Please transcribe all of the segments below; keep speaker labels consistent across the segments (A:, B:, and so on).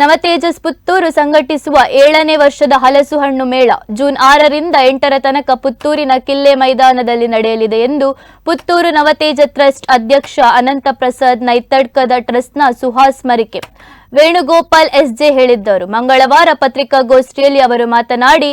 A: ನವತೇಜಸ್ ಪುತ್ತೂರು ಸಂಘಟಿಸುವ ಏಳನೇ ವರ್ಷದ ಹಲಸು ಹಣ್ಣು ಮೇಳ ಜೂನ್ ಆರರಿಂದ ಎಂಟರ ತನಕ ಪುತ್ತೂರಿನ ಕಿಲ್ಲೆ ಮೈದಾನದಲ್ಲಿ ನಡೆಯಲಿದೆ ಎಂದು ಪುತ್ತೂರು ನವತೇಜ ಟ್ರಸ್ಟ್ ಅಧ್ಯಕ್ಷ ಅನಂತ ಪ್ರಸಾದ್ ನೈತಡ್ಕದ ಟ್ರಸ್ಟ್ನ ಸುಹಾಸ್ ಮರಿಕೆ. ವೇಣುಗೋಪಾಲ್ ಎಸ್ಜೆ ಹೇಳಿದ್ದರು. ಮಂಗಳವಾರ ಪತ್ರಿಕಾಗೋಷ್ಠಿಯಲ್ಲಿ ಅವರು ಮಾತನಾಡಿ,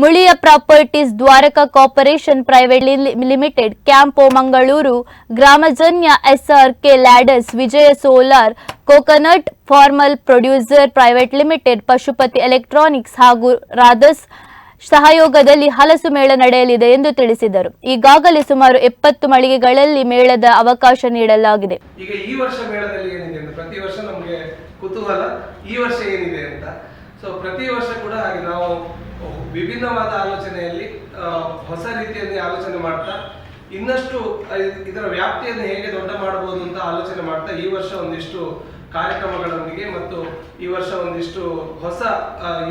A: Muliya properties Dwaraka corporation private limited, Campco Mangaluru, Gramajanya SRK ladders, Vijaya solar coconut farmer producer private limited Pashupati electronics ಹಾಗೂ ರಾಧಸ್ ಸಹಯೋಗದಲ್ಲಿ ಹಲಸು ಮೇಳ ನಡೆಯಲಿದೆ ಎಂದು ತಿಳಿಸಿದರು. ಈಗಾಗಲೇ ಸುಮಾರು ಎಪ್ಪತ್ತು ಮಳಿಗೆಗಳಲ್ಲಿ ಮೇಳದ ಅವಕಾಶ ನೀಡಲಾಗಿದೆ.
B: ಈಗ ಈ ವರ್ಷ ಮೇಳದಲ್ಲಿ ಏನಿದೆ ಪ್ರತಿ ವರ್ಷ ನಮಗೆ ಕುತೂಹಲ. ಈ ವರ್ಷ ಏನಿದೆ ಅಂತ. ಸೊ ಪ್ರತಿ ವರ್ಷ ಕೂಡ ಹಾಗೆ ನಾವು ವಿಭಿನ್ನವಾದ ಆಲೋಚನೆಯಲ್ಲಿ ಹೊಸ ರೀತಿಯಲ್ಲಿ ಆಲೋಚನೆ ಮಾಡ್ತಾ, ಇನ್ನಷ್ಟು ಇದರ ವ್ಯಾಪ್ತಿಯನ್ನು ಹೇಗೆ ದೊಡ್ಡ ಮಾಡಬಹುದು ಅಂತ ಆಲೋಚನೆ ಮಾಡ್ತಾ ಈ ವರ್ಷ ಒಂದಿಷ್ಟು ಕಾರ್ಯಕ್ರಮಗಳೊಂದಿಗೆ ಮತ್ತು ಈ ವರ್ಷ ಒಂದಿಷ್ಟು ಹೊಸ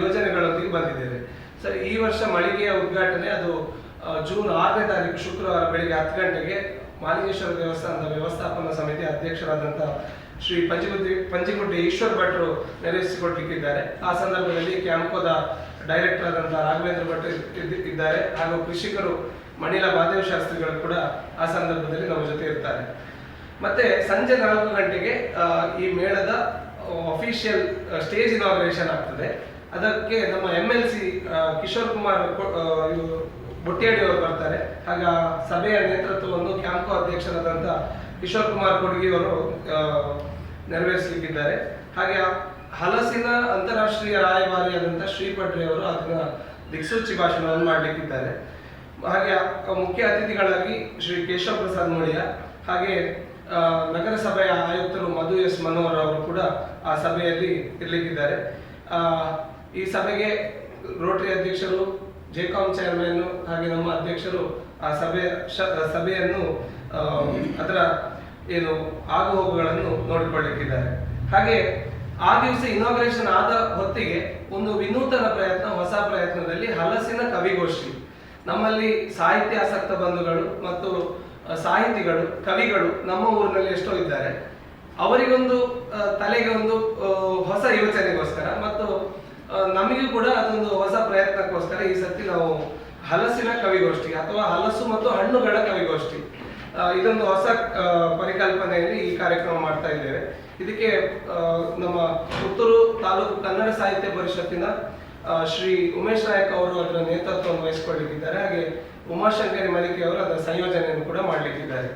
B: ಯೋಜನೆಗಳೊಂದಿಗೆ ಬಂದಿದ್ದೇವೆ. ಸರ್ ಈ ವರ್ಷ ಮಳಿಗೆಯ ಉದ್ಘಾಟನೆ ಅದು ಜೂನ್ ಆರನೇ ತಾರೀಕು ಶುಕ್ರವಾರ ಬೆಳಿಗ್ಗೆ ಹತ್ತು ಗಂಟೆಗೆ ಮಾಲಿಂಗೇಶ್ವರ ದೇವಸ್ಥಾನದ ವ್ಯವಸ್ಥಾಪನಾ ಸಮಿತಿ ಅಧ್ಯಕ್ಷರಾದಂಥ ಶ್ರೀ ಪಂಚಗುಡ್ಡಿ ಪಂಚಗುಡ್ಡಿ ಈಶ್ವರ್ ಭಟ್ರು ನೆರವೇರಿಸಿಕೊಡ್ಲಿಕ್ಕಿದ್ದಾರೆ ಆ ಸಂದರ್ಭದಲ್ಲಿ ಕ್ಯಾಂಪೋದ ಡೈರೆಕ್ಟರ್ ಆದಂಥ ರಾಘವೇಂದ್ರ ಭಟ್ ಇದ್ದ- ಇದ್ದಾರೆ. ಹಾಗೂ ಕೃಷಿಕರು ಮಣಿಲ ಮಾದೇವ ಶಾಸ್ತ್ರಿಗಳು ಕೂಡ ಆ ಸಂದರ್ಭದಲ್ಲಿ ನಮ್ಮ ಜೊತೆ ಇರ್ತಾರೆ. ಮತ್ತೆ ಸಂಜೆ ನಾಲ್ಕು ಗಂಟೆಗೆ ಈ ಮೇಳದ ಅಫಿಷಿಯಲ್ ಸ್ಟೇಜ್ ಇನಾಗ್ರೇಷನ್ ಆಗ್ತದೆ. ಅದಕ್ಕೆ ನಮ್ಮ M L C Kishore Kumar ಬುಟ್ಟಿಯಡಿ ಅವರು ಬರ್ತಾರೆ. ಹಾಗ ಸಭೆಯ ನೇತೃತ್ವವನ್ನು ಕ್ಯಾಂಕೋ ಅಧ್ಯಕ್ಷರಾದಂಥ ಕಿಶೋರ್ ಕುಮಾರ್ ಕೊಡ್ಗಿ ಅವರು ಆ, ನೆರವೇರಿಸಲಿಕ್ಕಿದ್ದಾರೆ. ಹಾಗೆ ಹಲಸಿನ ಅಂತಾರಾಷ್ಟ್ರೀಯ ರಾಯಭಾರಿಯಾದಂಥ ಶ್ರೀಪಡ್ರಿ ಅವರು ಅದನ್ನ ದಿಕ್ಸೂಚಿ ಭಾಷಣವನ್ನು ಮಾಡಲಿಕ್ಕಿದ್ದಾರೆ. ಹಾಗೆ ಮುಖ್ಯ ಅತಿಥಿಗಳಾಗಿ ಶ್ರೀ ಕೇಶವ ಪ್ರಸಾದ್ ಮೌಳಿಯ ಹಾಗೆ ನಗರಸಭೆಯ ಆಯುಕ್ತರು ಮಧು ಎಸ್ ಮನೋಹರ್ ಅವರು ಕೂಡ ಆ ಸಭೆಯಲ್ಲಿ ಇರಲಿಕ್ಕಿದ್ದಾರೆ. ಈ ಸಭೆಗೆ ರೋಟರಿ ಅಧ್ಯಕ್ಷರು ಜೆಕಾಮ್ ಚೇರ್ಮನ್ ಹಾಗೆ ನಮ್ಮ ಅಧ್ಯಕ್ಷರು ಆ ಸಭೆ ಸಭೆಯನ್ನು ಅದರ ಏನು ಆಗು ಹೋಗುಗಳನ್ನು ನೋಡಿಕೊಳ್ಳಿಕ್ಕಿದ್ದಾರೆ. ಹಾಗೆ ಆ ದಿವಸ ಇನಾಗ್ರೇಷನ್ ಆದ ಹೊತ್ತಿಗೆ ಒಂದು ವಿನೂತನ ಪ್ರಯತ್ನ, ಹೊಸ ಪ್ರಯತ್ನದಲ್ಲಿ ಹಲಸಿನ ಕವಿಗೋಷ್ಠಿ. ನಮ್ಮಲ್ಲಿ ಸಾಹಿತ್ಯ ಆಸಕ್ತ ಬಂಧುಗಳು ಮತ್ತು ಸಾಹಿತಿಗಳು, ಕವಿಗಳು ನಮ್ಮ ಊರಿನಲ್ಲಿ ಎಷ್ಟೋ ಇದ್ದಾರೆ. ಅವರಿಗೊಂದು ತಲೆಗೆ ಒಂದು ಹೊಸ ಯೋಚನೆಗೋಸ್ಕರ ಮತ್ತು ನಮಗೂ ಕೂಡ ಅದೊಂದು ಹೊಸ ಪ್ರಯತ್ನಕ್ಕೋಸ್ಕರ ಈ ಸತಿ ನಾವು ಹಲಸಿನ ಕವಿಗೋಷ್ಠಿ ಅಥವಾ ಹಲಸು ಮತ್ತು ಹಣ್ಣುಗಳ ಕವಿಗೋಷ್ಠಿ ಇದೊಂದು ಹೊಸ ಪರಿಕಲ್ಪನೆಯಲ್ಲಿ ಈ ಕಾರ್ಯಕ್ರಮ ಮಾಡ್ತಾ ಇದ್ದೇವೆ. ಇದಕ್ಕೆ ನಮ್ಮ ಪುತ್ತೂರು ತಾಲೂಕು ಕನ್ನಡ ಸಾಹಿತ್ಯ ಪರಿಷತ್ತಿನ ಶ್ರೀ ಉಮೇಶ್ ನಾಯಕ್ ಅವರು ವಹಿಸಿಕೊಳ್ಳಿಕ್ಕಿದ್ದಾರೆ ಹಾಗೆ ಉಮಾಶಂಕರಿ ಮಲಿಕೆ ಅವರು ಅದರ ಸಂಯೋಜನೆಯನ್ನು ಕೂಡ ಮಾಡಲಿಕ್ಕಿದ್ದಾರೆ.